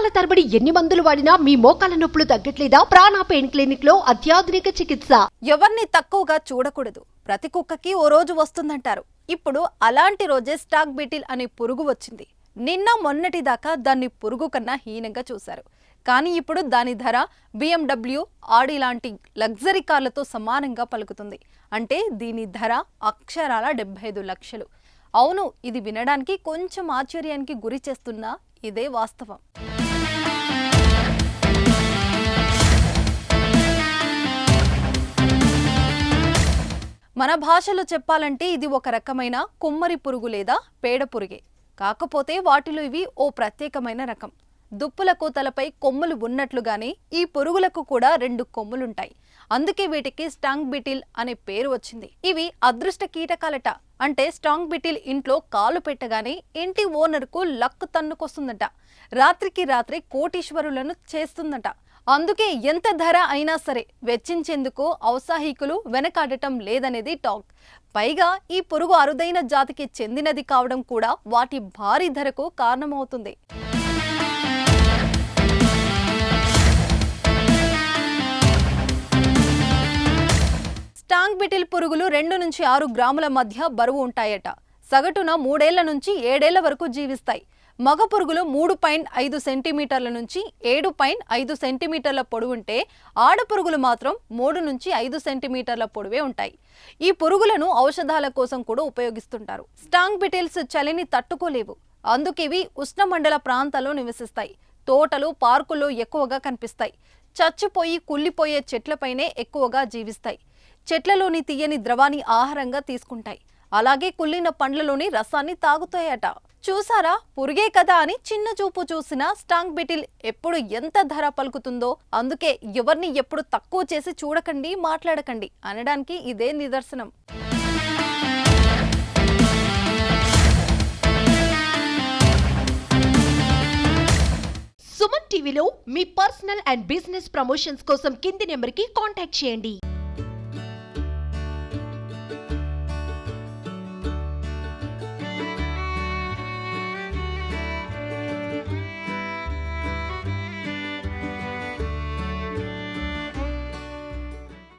నెలల తరబడి ఎన్ని మందులు వాడినా మీ మోకాల నొప్పులు తగ్గట్లేదా? ప్రాణ పెయిన్ క్లినిక్లో అత్యాధునిక చికిత్స. ఎవరిని తక్కువగా చూడకూడదు. ప్రతి కుక్కకి ఓ రోజు వస్తుందంటారు. ఇప్పుడు అలాంటి రోజే స్టాక్ బీటిల్ అనే పురుగు వచ్చింది. నిన్న మొన్నటి దాకా దాన్ని పురుగు కన్నా హీనంగా చూశారు. కానీ ఇప్పుడు దాని ధర బిఎండబ్ల్యూ ఆడి లాంటి లగ్జరీ కార్లతో సమానంగా పలుకుతుంది. అంటే దీని ధర అక్షరాల డెబ్బై ఐదు లక్షలు. అవును ఇది వినడానికి కొంచెం ఆశ్చర్యానికి గురి చేస్తున్నా ఇదే వాస్తవం. మన భాషలో చెప్పాలంటే ఇది ఒక రకమైన కుమ్మరి పురుగు లేదా పేడ పురుగే. కాకపోతే వాటిలో ఇవి ఓ ప్రత్యేకమైన రకం. దుప్పులకు తలపై కొమ్ములు ఉన్నట్లుగానే ఈ పురుగులకు కూడా రెండు కొమ్ములుంటాయి. అందుకే వీటికి స్టాంగ్ బిటిల్ అనే పేరు వచ్చింది. ఇవి అదృష్ట కీటకాలట. అంటే స్టాంగ్ బిటిల్ ఇంట్లో కాలు పెట్టగానే ఇంటి ఓనర్కు లక్ తన్నుకొస్తుందట. రాత్రికి రాత్రి కోటీశ్వరులను చేస్తుందట. అందుకే ఎంత ధర అయినా సరే వెచ్చించేందుకు ఔత్సాహికులు వెనకాడటం లేదనేది టాక్. పైగా ఈ పురుగు అరుదైన జాతికి చెందినది కావడం కూడా వాటి భారీ ధరకు కారణమవుతుంది. స్టాంగ్ బిటిల్ పురుగులు రెండు నుంచి ఆరు గ్రాముల మధ్య బరువు ఉంటాయట. సగటున మూడేళ్ళ నుంచి ఏడేళ్ళ వరకు జీవిస్తాయి. మగ పురుగులు మూడు పాయింట్ ఐదు సెంటీమీటర్ల నుంచి ఏడు పాయింట్ ఐదు సెంటీమీటర్ల పొడవుంటే ఆడ పురుగులు మాత్రం మూడు నుంచి ఐదు సెంటీమీటర్ల పొడవే ఉంటాయి. ఈ పురుగులను ఔషధాల కోసం కూడా ఉపయోగిస్తుంటారు. స్టాంగ్ బిటిల్స్ చలిని తట్టుకోలేవు. అందుకే ఇవి ఉష్ణమండల ప్రాంతాల్లో నివసిస్తాయి. తోటలు పార్కుల్లో ఎక్కువగా కనిపిస్తాయి. చచ్చిపోయి కుళ్ళిపోయే చెట్లపైనే ఎక్కువగా జీవిస్తాయి. చెట్లలోని తీయని ద్రవాన్ని ఆహారంగా తీసుకుంటాయి. అలాగే కుళ్ళిన పండ్లలోని రసాన్ని తాగుతాయట. చూసారా? పురుగే కదా అని చిన్న చూపు చూసిన స్టాంగ్ బిటిల్ ఎప్పుడు ఎంత ధర పలుకుతుందో అందుకే ఎవరిని ఎప్పుడు తక్కువ చేసి చూడకండి మాట్లాడకండి అనడానికి ఇదే నిదర్శనం. సుమన్ టీవీలో మీ పర్సనల్ అండ్ బిజినెస్ ప్రమోషన్స్ కోసం కింది నెంబర్కి కాంటాక్ట్ చేయండి.